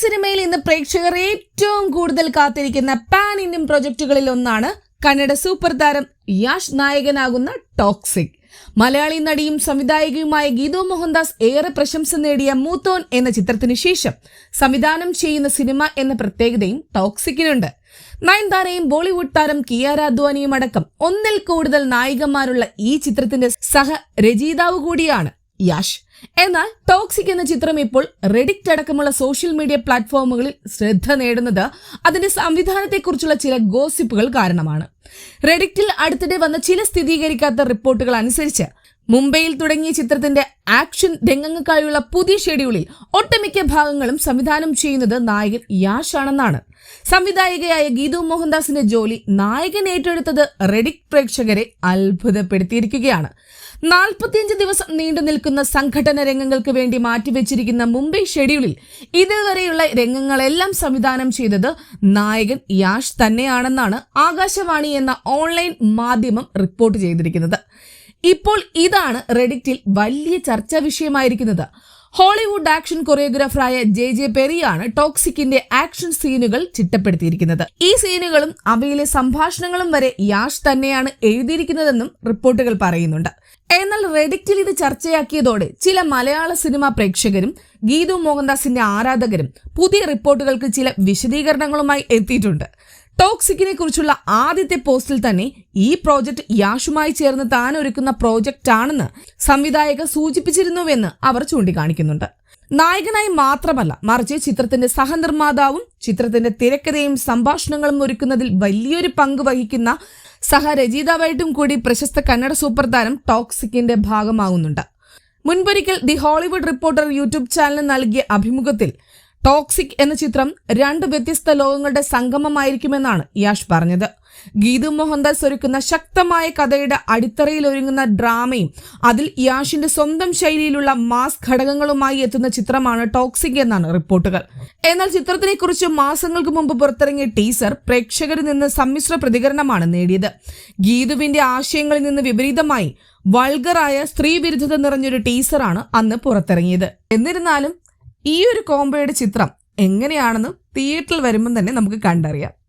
സിനിമയിൽ ഇന്ന് പ്രേക്ഷകർ ഏറ്റവും കൂടുതൽ കാത്തിരിക്കുന്ന പാൻ ഇന്ത്യൻ പ്രൊജക്ടുകളിൽ ഒന്നാണ് കന്നഡ സൂപ്പർ താരം യാഷ് നായകനാകുന്ന ടോക്സിക് മലയാളി നടിയും സംവിധായകയുമായ ഗീതു മോഹൻദാസ് ഏറെ പ്രശംസ നേടിയ മൂത്തോൻ എന്ന ചിത്രത്തിന് ശേഷം സംവിധാനം ചെയ്യുന്ന സിനിമ എന്ന പ്രത്യേകതയും ടോക്സിക്കിനുണ്ട് നയൻതാരയും ബോളിവുഡ് താരം കിയാര അദ്വാനിയും അടക്കം ഒന്നിൽ കൂടുതൽ നായികമാരുള്ള ഈ ചിത്രത്തിന്റെ സഹ രചയിതാവ് കൂടിയാണ് യാഷ്. എന്നാൽ ടോക്സിക് എന്ന ചിത്രം ഇപ്പോൾ റെഡിക്റ്റ് അടക്കമുള്ള സോഷ്യൽ മീഡിയ പ്ലാറ്റ്ഫോമുകളിൽ ശ്രദ്ധ നേടുന്നത് അതിന്റെ സംവിധാനത്തെക്കുറിച്ചുള്ള ചില ഗോസിപ്പുകൾ കാരണമാണ്. റെഡിക്റ്റിൽ അടുത്തിടെ വന്ന ചില സ്ഥിരീകരിക്കാത്ത റിപ്പോർട്ടുകൾ അനുസരിച്ച് മുംബൈയിൽ തുടങ്ങിയ ചിത്രത്തിന്റെ ആക്ഷൻ രംഗങ്ങൾക്കായുള്ള പുതിയ ഷെഡ്യൂളിൽ ഒട്ടുമിക്ക ഭാഗങ്ങളും സംവിധാനം ചെയ്യുന്നത് നായകൻ യാഷ് ആണെന്നാണ് സംവിധായികയായ ഗീതു മോഹൻദാസിന്റെ ജോലി നായകൻ ഏറ്റെടുത്തത് റെഡിക് പ്രേക്ഷകരെ അത്ഭുതപ്പെടുത്തിയിരിക്കുകയാണ്. നാൽപ്പത്തിയഞ്ച് ദിവസം നീണ്ടു നിൽക്കുന്ന സംഘടന രംഗങ്ങൾക്ക് വേണ്ടി മാറ്റിവെച്ചിരിക്കുന്ന മുംബൈ ഷെഡ്യൂളിൽ ഇതുവരെയുള്ള രംഗങ്ങളെല്ലാം സംവിധാനം ചെയ്തത് നായകൻ യാഷ് തന്നെയാണെന്നാണ് ആകാശവാണി എന്ന ഓൺലൈൻ മാധ്യമം റിപ്പോർട്ട് ചെയ്തിരിക്കുന്നത്. ഇപ്പോൾ ഇതാണ് റെഡിറ്റിൽ വലിയ ചർച്ചാ വിഷയമായിരിക്കുന്നത്. ഹോളിവുഡ് ആക്ഷൻ കൊറിയോഗ്രാഫറായ ജെ ജെ പെറിയാണ് ടോക്സിക്കിന്റെ ആക്ഷൻ സീനുകൾ ചിട്ടപ്പെടുത്തിയിരിക്കുന്നത്. ഈ സീനുകളും അവയിലെ സംഭാഷണങ്ങളും വരെ യാഷ് തന്നെയാണ് എഴുതിയിരിക്കുന്നതെന്നും റിപ്പോർട്ടുകൾ പറയുന്നുണ്ട്. എന്നാൽ റെഡിറ്റിൽ ഇത് ചർച്ചയാക്കിയതോടെ ചില മലയാള സിനിമാ പ്രേക്ഷകരും ഗീതു മോഹൻദാസിന്റെ ആരാധകരും പുതിയ റിപ്പോർട്ടുകൾക്ക് ചില വിശദീകരണങ്ങളുമായി എത്തിയിട്ടുണ്ട്. ടോക്സിക്കിനെ കുറിച്ചുള്ള ആദ്യത്തെ പോസ്റ്റിൽ തന്നെ ഈ പ്രോജക്റ്റ് യാഷുമായി ചേർന്ന് താൻ ഒരുക്കുന്ന പ്രോജക്റ്റ് ആണെന്ന് സംവിധായക സൂചിപ്പിച്ചിരുന്നുവെന്ന് അവർ ചൂണ്ടിക്കാണിക്കുന്നുണ്ട്. നായകനായി മാത്രമല്ല മറിച്ച് ചിത്രത്തിന്റെ സഹനിർമ്മാതാവും ചിത്രത്തിന്റെ തിരക്കഥയും സംഭാഷണങ്ങളും ഒരുക്കുന്നതിൽ വലിയൊരു പങ്ക് വഹിക്കുന്ന സഹരചയിതാവായിട്ടും കൂടി പ്രശസ്ത കന്നഡ സൂപ്പർ താരം ടോക്സിക്കിന്റെ ഭാഗമാകുന്നുണ്ട് മുൻപൊരിക്കൽ ദി ഹോളിവുഡ് റിപ്പോർട്ടർ യൂട്യൂബ് ചാനലിന് നൽകിയ അഭിമുഖത്തിൽ ടോക്സിക് എന്ന ചിത്രം രണ്ട് വ്യത്യസ്ത ലോകങ്ങളുടെ സംഗമമായിരിക്കുമെന്നാണ് യാഷ് പറഞ്ഞത്. ഗീതു മോഹൻദാസ് ഒരുക്കുന്ന ശക്തമായ കഥയുടെ അടിത്തറയിൽ ഒരുങ്ങുന്ന ഡ്രാമയും അതിൽ യാഷിന്റെ സ്വന്തം ശൈലിയിലുള്ള മാസ് ഘടകങ്ങളുമായി എത്തുന്ന ചിത്രമാണ് ടോക്സിക് എന്നാണ് റിപ്പോർട്ടുകൾ. എന്നാൽ ചിത്രത്തിനെ കുറിച്ച് മാസങ്ങൾക്ക് മുമ്പ് പുറത്തിറങ്ങിയ ടീസർ പ്രേക്ഷകരിൽ നിന്ന് സമ്മിശ്ര പ്രതികരണമാണ് നേടിയത്. ഗീതുവിന്റെ ആശയങ്ങളിൽ നിന്ന് വിപരീതമായി വൾഗറായ സ്ത്രീവിരുദ്ധത നിറഞ്ഞൊരു ടീസറാണ് അന്ന് പുറത്തിറങ്ങിയത്. എന്നിരുന്നാലും ഈ ഒരു കോംബോയുടെ ചിത്രം എങ്ങനെയാണെന്ന് തിയേറ്ററിൽ വരുമ്പം തന്നെ നമുക്ക് കണ്ടറിയാം.